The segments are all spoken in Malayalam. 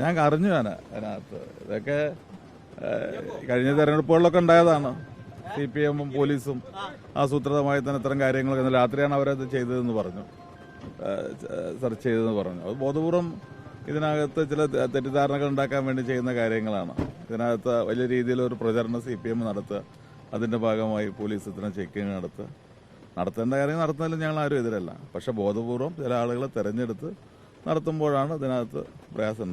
ഞാൻ അറിഞ്ഞു ഞാൻ അതിനകത്ത്. ഇതൊക്കെ കഴിഞ്ഞ തെരഞ്ഞെടുപ്പുകളിലൊക്കെ ഉണ്ടായതാണ്. സി പി എമ്മും പോലീസും ആസൂത്രിതമായി തന്നെ ഇത്തരം കാര്യങ്ങളൊക്കെ ഇന്നലെ രാത്രിയാണ് അവരത് ചെയ്തതെന്ന് പറഞ്ഞു. സെർച്ച് ചെയ്തതെന്ന് പറഞ്ഞു. അത് ബോധപൂർവം ഇതിനകത്ത് ചില തെറ്റിദ്ധാരണകൾ ഉണ്ടാക്കാൻ വേണ്ടി ചെയ്യുന്ന കാര്യങ്ങളാണ്. ഇതിനകത്ത് വലിയ രീതിയിലൊരു പ്രചരണം സി പി എം നടത്തുക അതിന്റെ ഭാഗമായി പോലീസ് ഇത്തരം ചെക്കിങ് നടത്തുക. നടത്തേണ്ട കാര്യങ്ങൾ നടത്തുന്നതിലും ഞങ്ങൾ ആരും എതിരല്ല. പക്ഷെ ബോധപൂർവം ചില ആളുകളെ തെരഞ്ഞെടുത്ത് നടത്തുമ്പോഴാണ് ഇതിനകത്ത് പ്രയാസം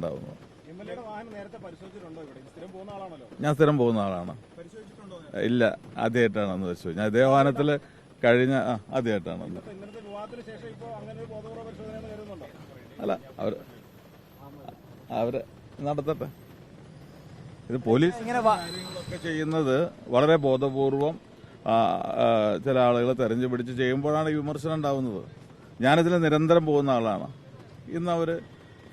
ആളാണല്ലോ. ഞാൻ സ്ഥിരം പോകുന്ന ആളാണ്. ഇല്ല ആദ്യമായിട്ടാണ് അന്ന് വെച്ചു ഞാൻ ഇതേ വാഹനത്തിൽ കഴിഞ്ഞ ആ ആദ്യമായിട്ടാണ് അല്ല അവർ അവർ നടത്തട്ടെ. ഇത് പോലീസ് കാര്യങ്ങളൊക്കെ ചെയ്യുന്നത് വളരെ ബോധപൂർവം ചില ആളുകളെ തെരഞ്ഞു പിടിച്ച് ചെയ്യുമ്പോഴാണ് ഈ വിമർശനം ഉണ്ടാവുന്നത്. ഞാനിതിൽ നിരന്തരം പോകുന്ന ആളാണ്. ഇന്ന് അവർ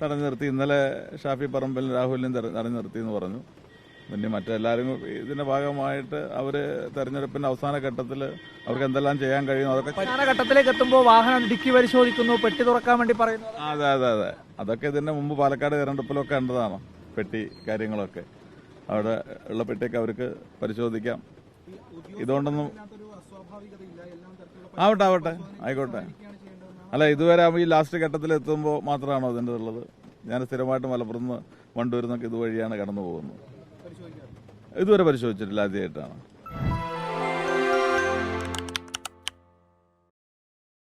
തടഞ്ഞു നിർത്തി ഇന്നലെ ഷാഫി പറമ്പലിനും രാഹുലിനും തടഞ്ഞു നിർത്തി എന്ന് പറഞ്ഞു. പിന്നെ മറ്റെല്ലാവരും ഇതിന്റെ ഭാഗമായിട്ട് അവർ തെരഞ്ഞെടുപ്പിന്റെ അവസാന ഘട്ടത്തിൽ അവർക്ക് എന്തെല്ലാം ചെയ്യാൻ കഴിയുന്നു അതൊക്കെ അവസാന ഘട്ടത്തിലേക്ക് എത്തുമ്പോൾ വാഹനം ഡിക്കി പരിശോധിക്കുന്നു പെട്ടി തുറക്കാൻ വേണ്ടി പറയുന്നു. അതെ അതെ അതെ. അതൊക്കെ ഇതിന്റെ മുമ്പ് പാലക്കാട് തെരഞ്ഞെടുപ്പിലൊക്കെ കണ്ടതാണ്. പെട്ടി കാര്യങ്ങളൊക്കെ. അവിടെ ഉള്ള പെട്ടിയൊക്കെ അവർക്ക് പരിശോധിക്കാം. ഇതുകൊണ്ടൊന്നും ആവട്ടെ ആവട്ടെ. ആയിക്കോട്ടെ. അല്ല ഇതുവരെ ഈ ലാസ്റ്റ് ഘട്ടത്തിൽ എത്തുമ്പോൾ മാത്രമാണോ അതിന്റെ ഉള്ളത് ഞാൻ സ്ഥിരമായിട്ട് മലപ്പുറത്ത് നിന്ന് വണ്ടൂരിൽ നിന്നൊക്കെ ഇതുവഴിയാണ് കടന്നു പോകുന്നത് ഇതുവരെ പരിശോധിച്ചിട്ടില്ല ആദ്യമായിട്ടാണ്.